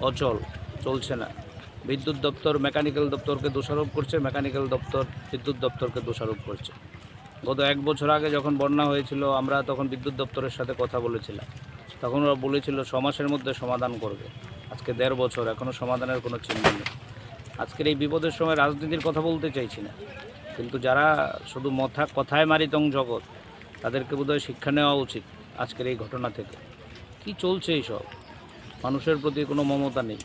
অচল, চলছে না। বিদ্যুৎ দপ্তর, মেকানিক্যাল দপ্তরকে দোষারোপ করছে, মেকানিক্যাল দপ্তর, বিদ্যুৎ দপ্তরকে দোষারোপ করছে। গত এক বছর আগে যখন বন্যা হয়েছিল, আমরা তখন বিদ্যুৎ দপ্তরের সাথে কথা বলেছিলাম। তখন ওরা বলেছিল, ছ মাসের মধ্যে সমাধান করবে। আজকে দেড় বছর এখনও সমাধানের কোনো চিহ্ন নেই। আজকের এই বিপদের সময় রাজনীতির কথা বলতে চাইছি না। কিন্তু যারা শুধু মথা, কথায় মারিতং জগৎ, তাদেরকে বোধহয় শিক্ষা নেওয়া উচিত আজকের এই ঘটনা থেকে। কি চলছে এইসব? মানুষের প্রতি কোনো মমতা নেই।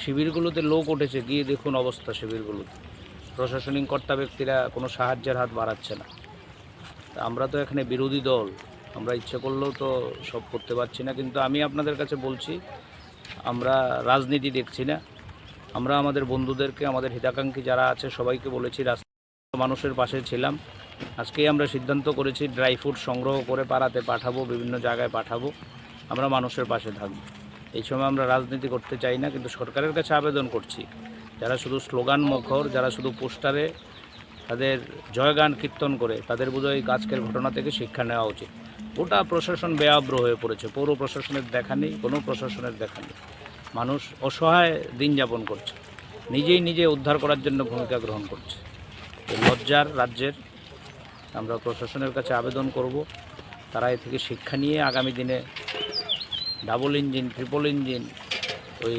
শিবিরগুলোতে লোক উঠেছে, গিয়ে দেখুন অবস্থা শিবিরগুলোতে। প্রশাসনিক কর্তা ব্যক্তিরা কোনো সাহায্যের হাত বাড়াচ্ছে না। আমরা তো এখানে বিরোধী দল। আমরা ইচ্ছে করলেও তো সব করতে পারছি না, কিন্তু আমি আপনাদের কাছে বলছি, আমরা রাজনীতি দেখছি না। আমরা আমাদের বন্ধুদেরকে, আমাদের হিতাকাঙ্ক্ষী যারা আছে, সবাইকে বলেছি রাস্তা মানুষের পাশে ছিলাম। আজকেই আমরা সিদ্ধান্ত করেছি, ড্রাই ফ্রুট সংগ্রহ করে পাড়াতে পাঠাবো, বিভিন্ন জায়গায় পাঠাবো। আমরা মানুষের পাশে থাকব। এই সময় আমরা রাজনীতি করতে চাই না, কিন্তু সরকারের কাছে আবেদন করছি। যারা শুধু স্লোগান মুখর, যারা শুধু পোস্টারে তাদের জয়গান কীর্তন করে, তাদের বোধহয় আজকের ঘটনা থেকে শিক্ষা নেওয়া উচিত। গোটা প্রশাসন বেআব্র হয়ে পড়েছে, পৌর প্রশাসনের দেখা নেই, কোনো প্রশাসনের দেখা নেই। মানুষ অসহায় দিন যাপন করছে, নিজেই নিজে উদ্ধার করার জন্য ভূমিকা গ্রহণ করছে। লজ্জার রাজ্যের আমরা প্রশাসনের কাছে আবেদন করব, তারা এ থেকে শিক্ষা নিয়ে আগামী দিনে ডাবল ইঞ্জিন, ট্রিপল ইঞ্জিন, ওই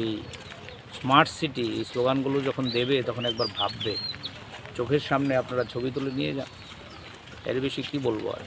স্মার্ট সিটি, এই স্লোগানগুলো যখন দেবে তখন একবার ভাববে। চোখের সামনে আপনারা ছবি তুলে নিয়ে যান। এর বেশি কী বলব আর?